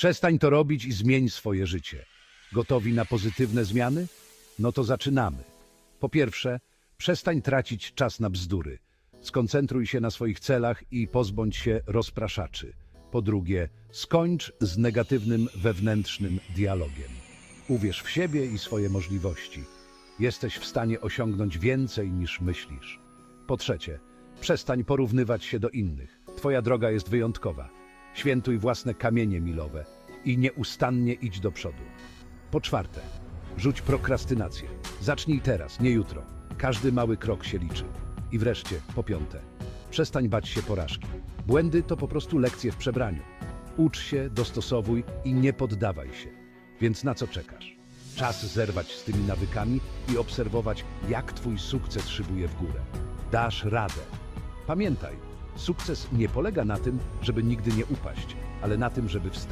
Przestań to robić i zmień swoje życie. Gotowi na pozytywne zmiany? No to zaczynamy. Po pierwsze, przestań tracić czas na bzdury. Skoncentruj się na swoich celach i pozbądź się rozpraszaczy. Po drugie, skończ z negatywnym wewnętrznym dialogiem. Uwierz w siebie i swoje możliwości. Jesteś w stanie osiągnąć więcej niż myślisz. Po trzecie, przestań porównywać się do innych. Twoja droga jest wyjątkowa. Świętuj własne kamienie milowe i nieustannie idź do przodu. Po czwarte, rzuć prokrastynację. Zacznij teraz, nie jutro. Każdy mały krok się liczy. I wreszcie, po piąte, przestań bać się porażki. Błędy to po prostu lekcje w przebraniu. Ucz się, dostosowuj i nie poddawaj się. Więc na co czekasz? Czas zerwać z tymi nawykami i obserwować, jak twój sukces szybuje w górę. Dasz radę. Pamiętaj, sukces nie polega na tym, żeby nigdy nie upaść, ale na tym, żeby wstać.